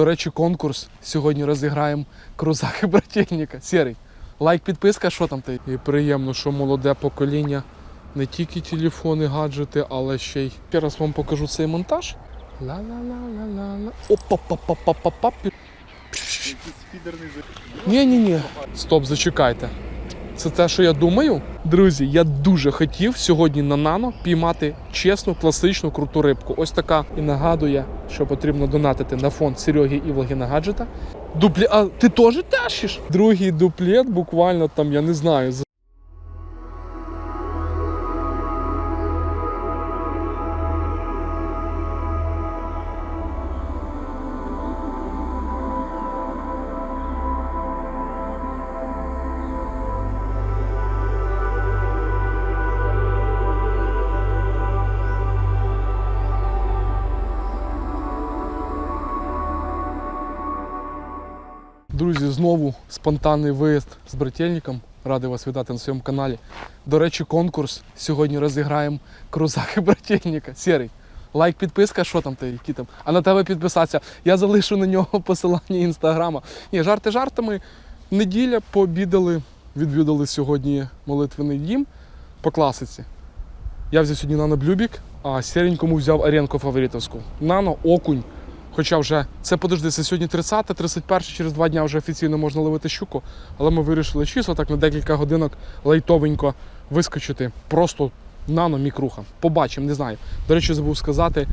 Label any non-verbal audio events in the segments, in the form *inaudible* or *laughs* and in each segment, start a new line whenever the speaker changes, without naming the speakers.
До речі, конкурс. Сьогодні розіграємо крузаки брательника. Сірий. Лайк, підписка, що там ти? І приємно, що молоде покоління не тільки телефони, гаджети, але ще й. Ще раз вам покажу цей монтаж. Ла-ла-ла-ла-ла-ла. Опа-па-па-па-па-па. Ні, ні, ні. Стоп, зачекайте. Це те, що я думаю. Друзі, я дуже хотів сьогодні на нано піймати чесну, класичну, круту рибку. Ось така і нагадує, що потрібно донатити на фонд Сереги Івлогіна Гаджета. Дуплі... А ти теж тащиш? Другий дуплет, буквально там, я не знаю. Знову спонтанний виїзд з брательником. Радий вас вітати на своєму каналі. До речі, конкурс. Сьогодні розіграємо крузаки брательника. Сірий. Лайк, підписка, що там ти, які там. А на тебе підписатися. Я залишу на нього *laughs* посилання інстаграма. Ні, жарти жартами. Неділя пообідали, відвідали сьогодні молитвений дім по класиці. Я взяв сьогодні нано Блюбік, а сіренькому взяв Аренко фаворитовську. Нано, окунь. Хоча вже це подожди, це сьогодні 30, 31, через два дня вже офіційно можна ловити щуку. Але ми вирішили чисто так на декілька годинок лайтовенько вискочити. Просто нано мікруха. Побачимо, не знаю. До речі, забув сказати,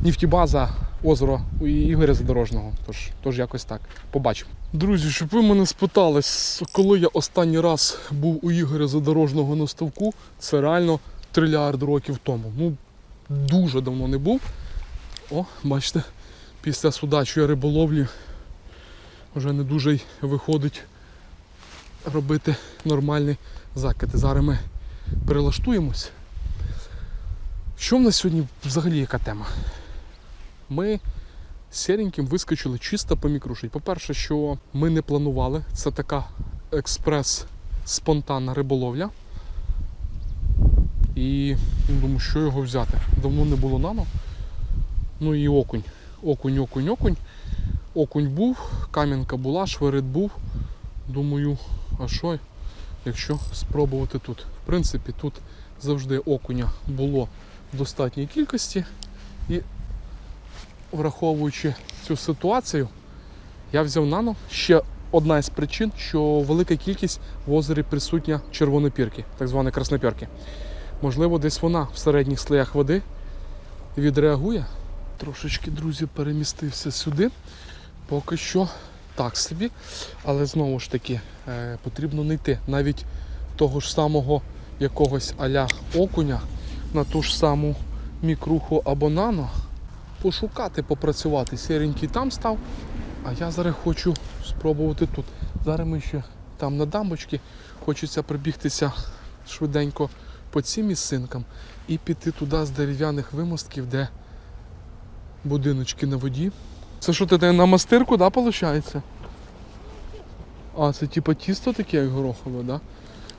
Нефтібаза, озеро у Ігоря Задорожного. Тож, тож якось так. Побачимо. Друзі, щоб ви мене спитали, коли я останній раз був у Ігоря Задорожного на ставку, це реально трильярд років тому. Ну, дуже давно не був. О, бачите, після судачої риболовлі вже не дуже й виходить робити нормальні закиди. Зараз ми перелаштуємось. Що в нас сьогодні взагалі яка тема? Ми з сіреньким вискочили чисто по мікруші. По-перше, що ми не планували, це така експрес-спонтанна риболовля. І ну, думаю, що його взяти. Давно не було нано. Ну і окунь. Окунь, окунь, окунь. Окунь був, кам'янка була, шверит був. Думаю, а що, якщо спробувати тут? В принципі, тут завжди окуня було в достатній кількості. І враховуючи цю ситуацію, я взяв нано. Ще одна із причин, що велика кількість в озері присутня червонопірки, так званої краснопірки. Можливо, десь вона в середніх слоях води відреагує. Трошечки, друзі, перемістився сюди. Поки що так собі. Але знову ж таки е, потрібно не йти навіть того ж самого якогось аля окуня на ту ж саму мікруху або нано. Пошукати, попрацювати. Сіренький там став, а я зараз хочу спробувати тут. Зараз ми ще там на дамбочці. Хочеться прибігтися швиденько по цим місцинкам і піти туди з дерев'яних вимостків, де будиночки на воді. Це що ти на мастирку, да, виходить? А, це типа тісто таке, як горохове, да?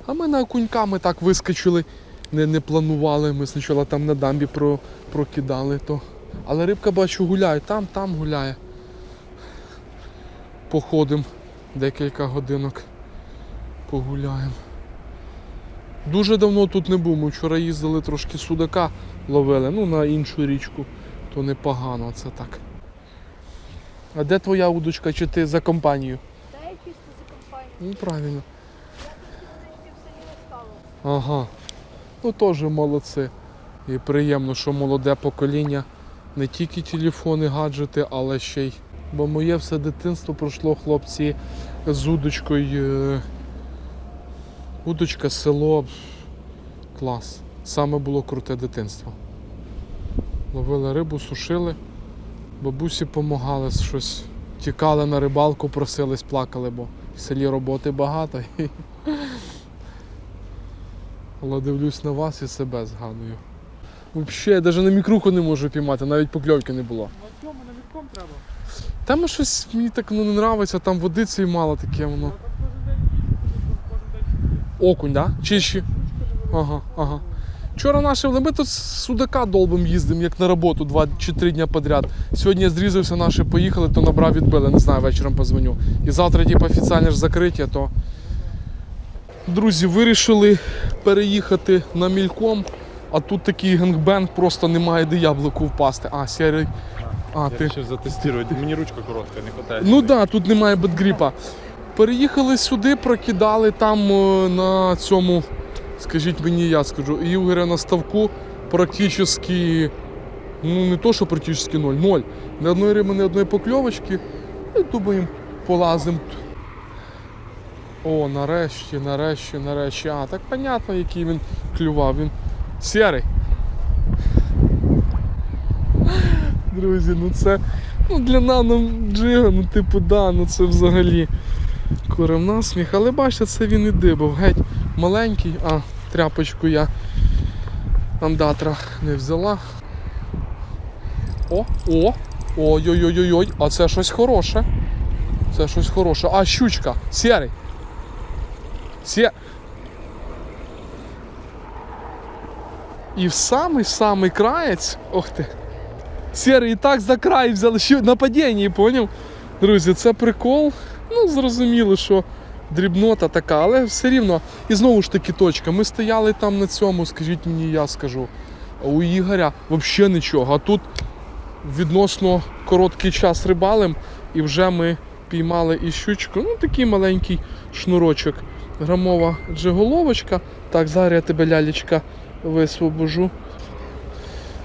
А ми на окуньками так вискочили, не, не планували. Ми спочатку там на дамбі про, прокидали то. Але рибка бачу гуляє, там, там гуляє. Походимо декілька годинок. Погуляємо. Дуже давно тут не був. Ми вчора їздили трошки судака ловили, ну на іншу річку, то непогано це так. А де твоя удочка, чи ти за компанію?
Та я чисто за компанію.
Ну правильно.
Я тут в селі не стало.
Ага. Ну теж молодці. І приємно, що молоде покоління не тільки телефони, гаджети, але ще й. Бо моє все дитинство пройшло хлопці з удочкою. е, Удочка, село. Клас. Саме було круте дитинство. Ловили рибу, сушили, бабусі допомагали щось. Тікали на рибалку, просились, плакали, бо в селі роботи багато. *laughs* Але дивлюсь на вас і себе згадую. Взагалі, я навіть на мікруху не можу піймати, навіть покльовки не було.
На мітком треба.
Там щось мені так ну, не подобається, там водиці мало таке воно.
Так
Окунь, да? Чи ще?
штучка не
Ага, ага. Вчора наші ми тут з судака долбом їздимо, як на роботу два чи три дня подряд. Сьогодні я зрізався, наші поїхали, то набрав відбили, не знаю, вечором позвоню. І завтра, типу, офіціальне ж закриття, то. Друзі, вирішили переїхати на мільком, а тут такий генгбенг, просто немає де яблуку впасти. А, сірий. А,
Я
ти.
вирішив затестувати. Мені ручка коротка, не хватає.
Ну так, да, тут немає бетгріпа. Переїхали сюди, прокидали там е, на цьому, скажіть мені, я скажу, Ігоря на ставку практично, ну не то, що практично ноль, ноль. Ні одної риби, ні одної покльовочки. І думаємо, полазимо. О, нарешті, нарешті, нарешті. А, так понятно, який він клював. Він сірий. Друзі, ну це ну для нано джига, ну типу, да, ну це взагалі курим насміх. Але бачите, це він і дибав. Геть маленький, а тряпочку я андатра не взяла. О, о! Ой-ой-ой-ой, а це щось хороше. Це щось хороше. А, щучка, сірий. Сє... І в самий-самий краєць. Ох ти. Сірий і так за край взяли що на падінні, поняв? Друзі, це прикол. Ну, зрозуміло, що дрібнота така, але все рівно. І знову ж таки точка. Ми стояли там на цьому, скажіть мені, я скажу. А у Ігоря взагалі нічого. А тут відносно короткий час рибалим, і вже ми піймали і щучку. Ну, такий маленький шнурочок. Грамова джиголовочка. Так, зараз я тебе лялечка висвобожу.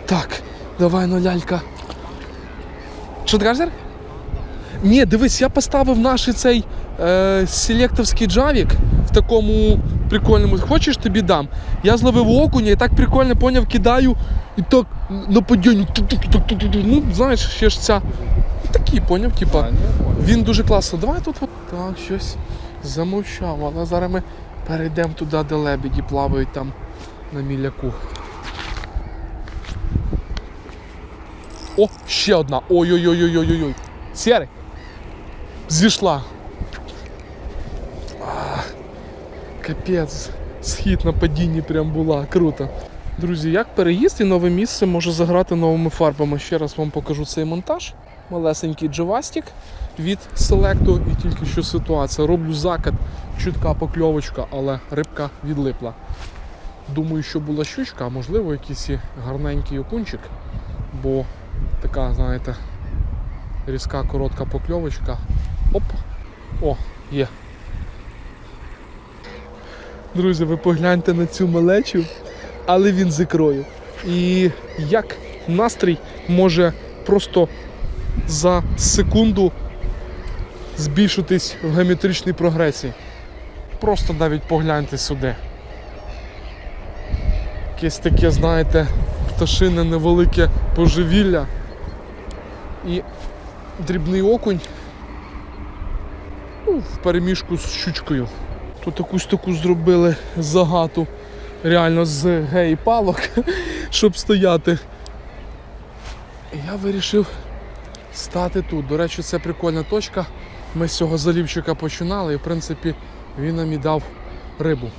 Так, давай ну лялька. Що ти кажеш? Ні, дивись, я поставив наш цей е, селектовський джавік в такому прикольному. Хочеш тобі дам? Я зловив окуня і так прикольно поняв, кидаю і так на падінні. Ну, знаєш, ще ж ця. Такий, поняв, типа. Він дуже класно. Давай тут от так щось замовчав. Але зараз ми перейдемо туди, де лебеді плавають там на міляку. О, ще одна. Ой-ой-ой-ой-ой-ой. Сірий. Зійшла. А, Капець. Схід на падінні прям була. Круто. Друзі, як переїзд і нове місце може заграти новими фарбами. Ще раз вам покажу цей монтаж. Малесенький джавастик від селекту і тільки що ситуація. Роблю закат, чутка покльовочка, але рибка відлипла. Думаю, що була щучка, а можливо якийсь гарненький окунчик, бо така, знаєте, різка коротка покльовочка. Оп! О, є. Друзі, ви погляньте на цю малечу, але він з ікрою. І як настрій може просто за секунду збільшитись в геометричній прогресії. Просто навіть погляньте сюди. Якесь таке, знаєте, пташине невелике поживілля і дрібний окунь в переміжку з щучкою. Тут якусь таку зробили загату реально з гей палок, *laughs* щоб стояти. І я вирішив стати тут. До речі, це прикольна точка. Ми з цього залівчика починали і в принципі він нам і дав рибу.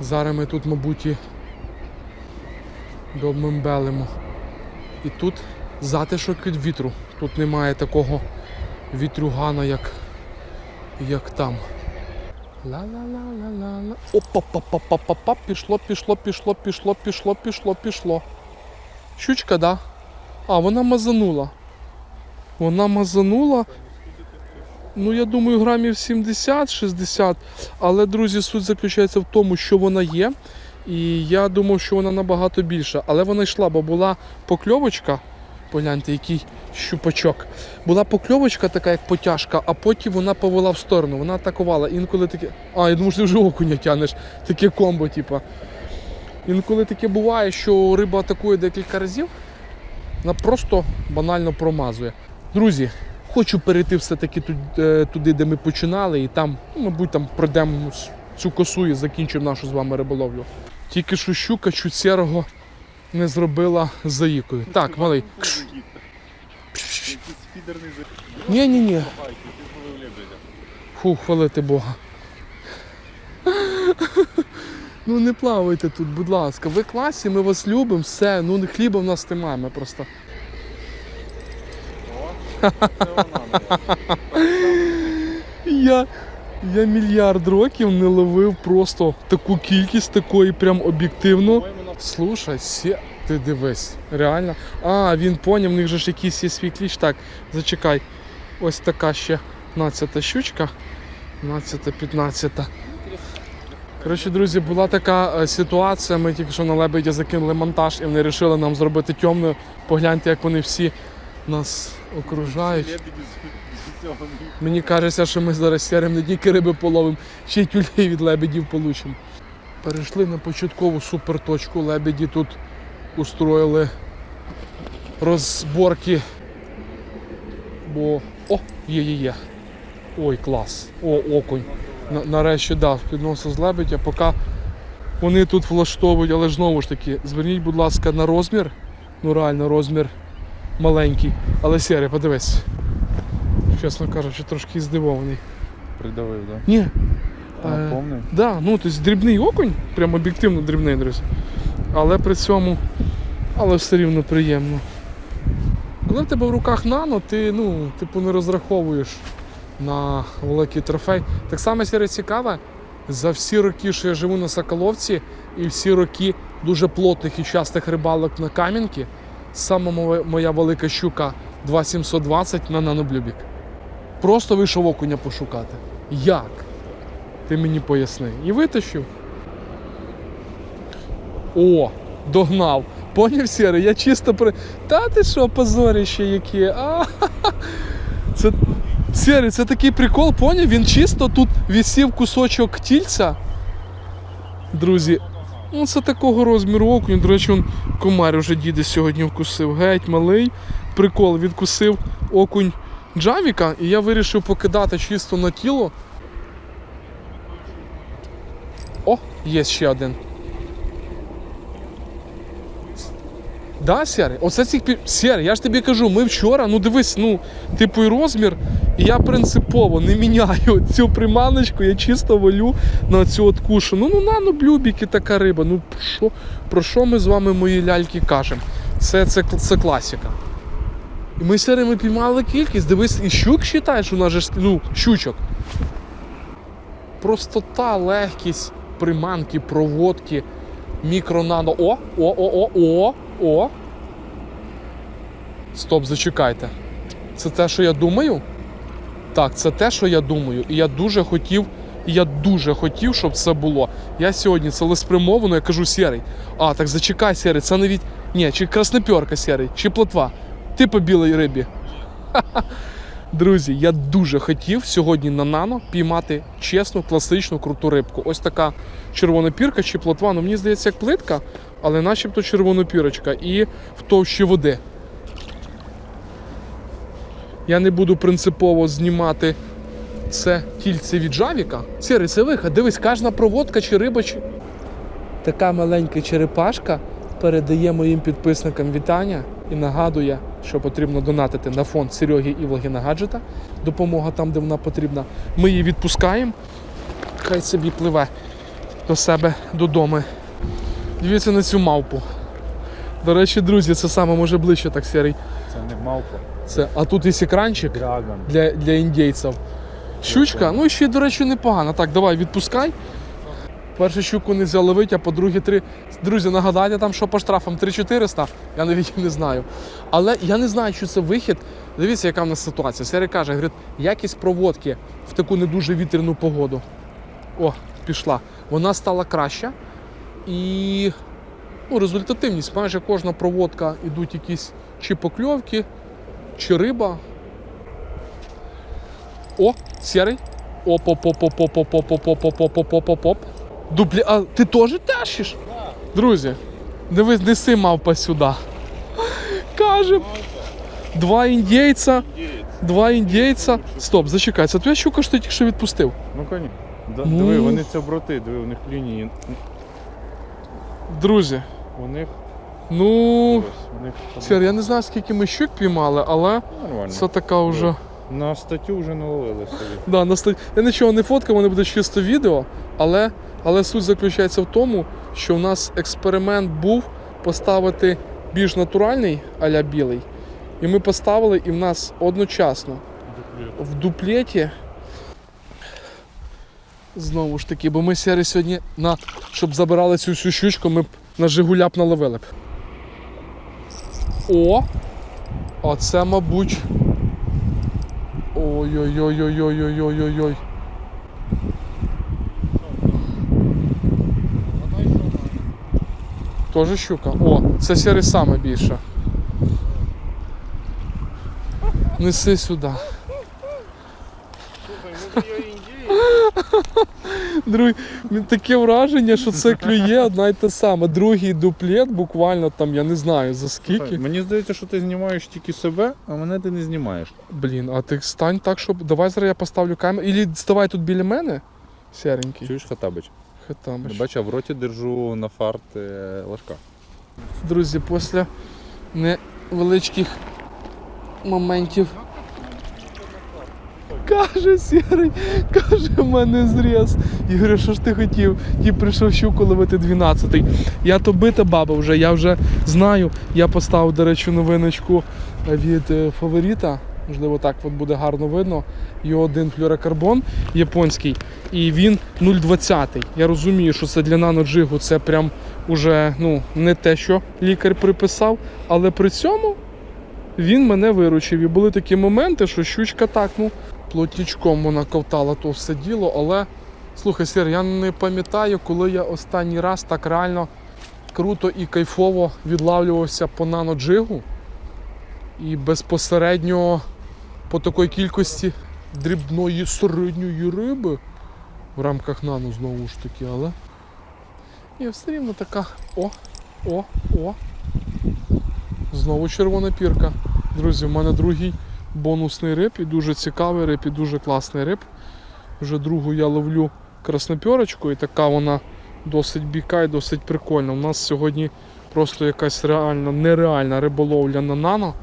Зараз ми тут, мабуть, і домембелимо. І тут затишок від вітру. Тут немає такого вітрюгана, як, як там. Ла-ла-ла-ла-ла-ла. Опа-па-па-па-па-па. Пішло, пішло, пішло, пішло, пішло, пішло, пішло. Щучка, да? А, вона мазанула. Вона мазанула. Ну, я думаю, грамів 70-60. Але, друзі, суть заключається в тому, що вона є. І я думав, що вона набагато більша. Але вона йшла, бо була покльовочка. Погляньте, який щупачок. Була покльовочка така, як потяжка, а потім вона повела в сторону. Вона атакувала. Інколи таке. А, я думаю, що ти вже окуня тянеш. Таке комбо, типа. Інколи таке буває, що риба атакує декілька разів, вона просто банально промазує. Друзі, хочу перейти все-таки е, туди, де ми починали, і там, ну, мабуть, там пройдемо цю косу і закінчимо нашу з вами риболовлю. Тільки що щука чуть сірого не зробила заїкою. Так, малий. Ні, ні, ні. Фу, хвалити Бога. Ну не плавайте тут, будь ласка. Ви класі, ми вас любимо, все. Ну не хліба в нас немає, просто.
Це вона.
Я, я мільярд років не ловив просто таку кількість такої прям об'єктивно. Слушай, сє... ти дивись, реально. А, він поняв, в них же ж якийсь є свій кліч. Так, зачекай. Ось така ще 15 щучка. 12-15. Коротше, друзі, була така е, ситуація. Ми тільки що на лебеді закинули монтаж і вони вирішили нам зробити темною. Погляньте, як вони всі нас окружають. Мені кажеться, що ми зараз сярим не тільки риби половимо, ще й тюлей від лебедів получимо. Перейшли на початкову суперточку. Лебеді тут устроїли розборки. Бо. О, є, є, є. Ой, клас. О, окунь. На- нарешті дав підносив з лебедя, поки вони тут влаштовують, але ж знову ж таки, зверніть, будь ласка, на розмір. Ну реально розмір маленький. Але сірий, подивись. Чесно кажучи, трошки здивований.
Придавив, так?
Ні.
Да?
Е,
А, повний?
Да, ну тобто дрібний окунь, прям об'єктивно дрібний, друзі. Але при цьому, але все рівно приємно. Коли в тебе в руках нано, ти ну, типу не розраховуєш на великий трофей. Так само сіре цікаве, за всі роки, що я живу на Соколовці, і всі роки дуже плотних і частих рибалок на Кам'янки, моя- моя велика щука 2720 на наноблюбік. Просто вийшов окуня пошукати. Як? Ти мені поясни. І витащив. О, догнав. Поняв Сєрий? Я чисто при. Та ти що, позоріще яке? А, *laughs* Це... Сєрий, це такий прикол, поняв? Він чисто тут висів кусочок тільця. Друзі, ну це такого розміру окунь. До речі, он комар уже діди сьогодні вкусив. Геть малий. Прикол, відкусив окунь Джавіка, і я вирішив покидати чисто на тіло. О, є ще один. Да, Сєрий? Оце цих пі... Сєрий, я ж тобі кажу, ми вчора, ну дивись, ну, типу і розмір, і я принципово не міняю *laughs* цю приманочку, я чисто валю на цю от кушу. Ну, ну на, ну блюбіки така риба. Ну що, про що ми з вами, мої ляльки, кажемо? Це, це, це класика. І ми сьогодні ми піймали кількість, дивись, і щук вважаєш, у нас же ну, щучок. Простота, легкість, приманки, проводки, мікронано. О, о, о, о, о, о. Стоп, зачекайте. Це те, що я думаю? Так, це те, що я думаю. І я дуже хотів, і я дуже хотів, щоб це було. Я сьогодні цілеспрямовано, я кажу сірий. А, так зачекай, сірий, це навіть. Ні, чи краснопьорка сірий, чи плотва. Ти по рибі. Друзі, я дуже хотів сьогодні на нано піймати чесну, класичну, круту рибку. Ось така червона пірка чи плотва. Ну мені здається, як плитка, але начебто червона пірочка і в товщі води. Я не буду принципово знімати це тільце від жавіка. Сірий, це вихід. Дивись, кожна проводка чи риба. Чи... Така маленька черепашка передає моїм підписникам вітання і нагадує, що потрібно донатити на фонд Сереги Івлогіна Гаджета. Допомога там, де вона потрібна. Ми її відпускаємо. Хай собі пливе до себе додому. Дивіться на цю мавпу. До речі, друзі, це саме може ближче так сірий.
Це не мавпа.
Це, а тут є екранчик
Драгон.
для, для індійців. Щучка, ну ще, до речі, непогано. Так, давай, відпускай. Першу щуку не взяли а по другі три. Друзі, нагадайте там, що по штрафам 3400, я навіть не знаю. Але я не знаю, чи це вихід. Дивіться, яка в нас ситуація. Серія каже, говорить, якість проводки в таку не дуже вітряну погоду. О, пішла. Вона стала краща. І ну, результативність. Майже кожна проводка йдуть якісь чи покльовки, чи риба. О, сірий. оп Дуплі, а ти теж тащиш? Друзі, дивись, неси мавпа сюди. Каже. Два індійця. Два індійця. Стоп, зачекайся, це твоя щука, що тільки що відпустив.
Ну коні. Да,
Ну.
Диви, вони це брати, диви, у них лінії.
Друзі,
У них
ну. Сер, я не знаю, скільки ми щук піймали, але
нормально.
це така ну, вже.
На статтю вже наловили собі.
Да, на ста- Я нічого не фоткав, вони буде чисто відео, але але суть заключається в тому, що в нас експеримент був поставити більш натуральний а-ля білий. І ми поставили і в нас одночасно в дуплеті. Знову ж таки, бо ми Сірі сьогодні, на, щоб забирали цю всю щучку, ми б на Жигуля б наловили б. О! Оце, мабуть. Ой-ой-ой-ой-ой-ой-ой-ой-ой. Тоже щука. О, це сірий саме більше. Неси сюди. Друг, таке враження, що це клює одна й та сама. Другий дуплет, буквально там, я не знаю за скільки.
Мені здається, що ти знімаєш тільки себе, а мене ти не знімаєш.
Блін, а ти стань так, щоб. Давай зараз я поставлю камеру. Ілі ставай тут біля мене. Сіренький.
Чуєш Хатабич?
Хатамиш.
Бачу, а в роті держу на фарт е, ложка.
Друзі, після невеличких моментів. Каже сірий, каже, в мене зріз. Я говорю, що ж ти хотів? Ті прийшов щуку ловити 12-й. Я то бита баба вже, я вже знаю. Я поставив, до речі, новиночку від е, фаворита. Можливо, так от буде гарно видно. Його один флюорокарбон японський, і він 0,20. Я розумію, що це для наноджигу це прям уже ну, не те, що лікар приписав, але при цьому він мене виручив. І були такі моменти, що щучка так, ну, плотнічком вона ковтала то все діло, але слухай, Сір, я не пам'ятаю, коли я останній раз так реально круто і кайфово відлавлювався по наноджигу. І безпосередньо по такій кількості дрібної середньої риби в рамках нану знову ж таки, але. І все рівно така. О, о, о. Знову червона пірка. Друзі, в мене другий бонусний риб і дуже цікавий риб, і дуже класний риб. Вже другу я ловлю краснопьорочку, і така вона досить біка і досить прикольна. У нас сьогодні просто якась реально нереальна риболовля на нано.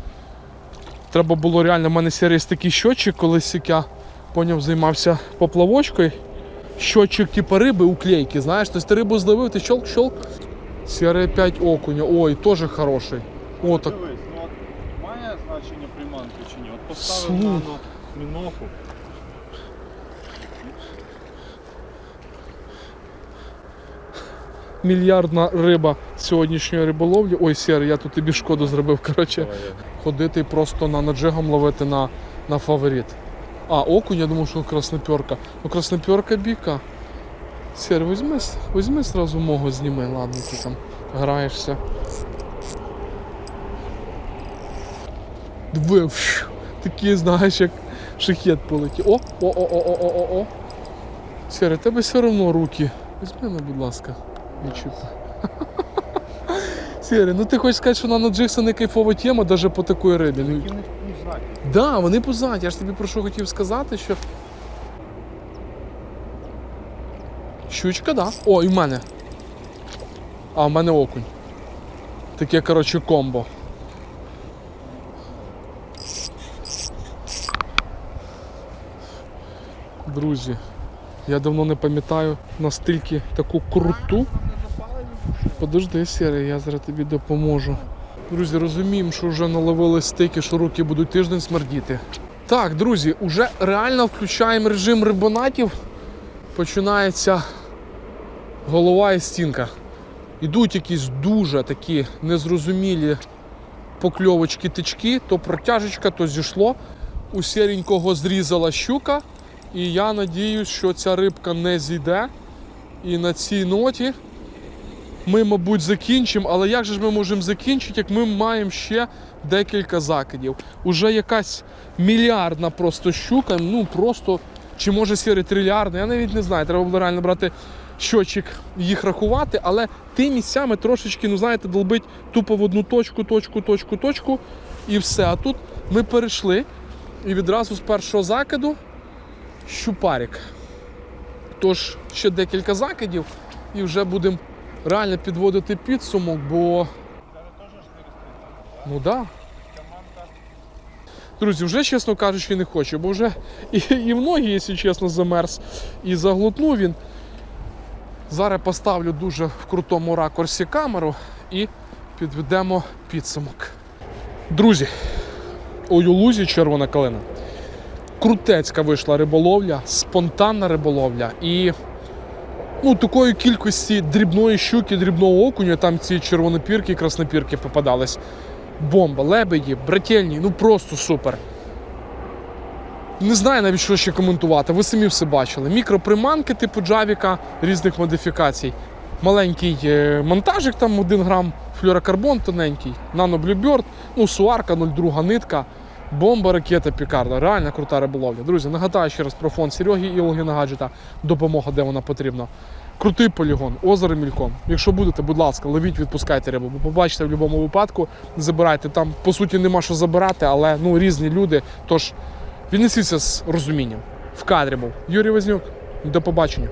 Треба було реально, в мене сервіс такий щотчик, колись як я поняв, займався поплавочкою. Щотчик типу риби уклейки, знаєш, тобто ти рибу зловив, ти щолк-щолк. Серія 5 окуня. Ой, теж хороший. О, так.
Дивись, ну от має значення приманки чи ні? От
поставив
поставив
Слух.
на міноху.
Мільярдна риба сьогоднішньої риболовлі. Ой, Сєр, я тут тобі шкоду зробив. Коротше, ходити просто на наджигом ловити на, на фаворит. А, окунь, я думав, що красноперка. Ну красноперка біка. Сєр, візьми, візьми сразу мого зніми, ладно, ти там граєшся. Диви, такий, знаєш, як шахет полетів. О, о, о, о, о, о, о, о. Сєр, у тебе все одно руки. Візьми мене, будь ласка. Не чіпай. Ну ти хочеш сказати, що на Джикса не кайфова тема, навіть по такої рибі. Ну,
пузаті.
Да, вони позаді. Я ж тобі про що хотів сказати, що. Щучка, да. О, і в мене. А, в мене окунь. Таке, коротше, комбо. Друзі, я давно не пам'ятаю настільки таку круту. Подожди, Сірий, я зараз тобі допоможу. Друзі, розуміємо, що вже наловили стики, що руки будуть тиждень смердіти. Так, друзі, уже реально включаємо режим рибонатів. Починається голова і стінка. Ідуть якісь дуже такі незрозумілі покльовочки тички, то протяжечка, то зійшло. У сіренького зрізала щука. І я надіюсь, що ця рибка не зійде. І на цій ноті ми, мабуть, закінчимо, але як же ж ми можемо закінчити, як ми маємо ще декілька закидів? Уже якась мільярдна просто щука, ну просто, чи може сіри трильярдна, я навіть не знаю. Треба було реально брати щочик, їх рахувати, але ти місцями трошечки, ну знаєте, долбить тупо в одну точку, точку, точку, точку, і все. А тут ми перейшли і відразу з першого закиду щупарик. Тож ще декілька закидів і вже будемо реально підводити підсумок, бо. Ну так. Да. Друзі, вже, чесно кажучи, не хочу, бо вже і, і в ноги, якщо чесно, замерз, і заглотнув він. Зараз поставлю дуже в крутому ракурсі камеру і підведемо підсумок. Друзі, у Юлузі червона калина. Крутецька вийшла риболовля, спонтанна риболовля і ну, такої кількості дрібної щуки, дрібного окуня, там ці червонопірки і краснопірки попадались. Бомба, лебеді, брательні, ну просто супер. Не знаю навіть, що ще коментувати. Ви самі все бачили. Мікроприманки типу джавіка різних модифікацій. Маленький е, монтажик, там 1 грам, флюорокарбон тоненький, нано Bluebird, ну, суарка, 0,2 нитка, бомба, ракета, пікарда. Реально крута риболовля. Друзі, нагадаю ще раз про фонд Сереги і Олгіна Гаджета. Допомога, де вона потрібна. Крутий полігон, озеро мільком. Якщо будете, будь ласка, ловіть, відпускайте рибу. Бо побачите в будь-якому випадку, забирайте. Там по суті нема що забирати, але ну різні люди. Тож віднесіться з розумінням. В кадрі був Юрій Вознюк. До побачення.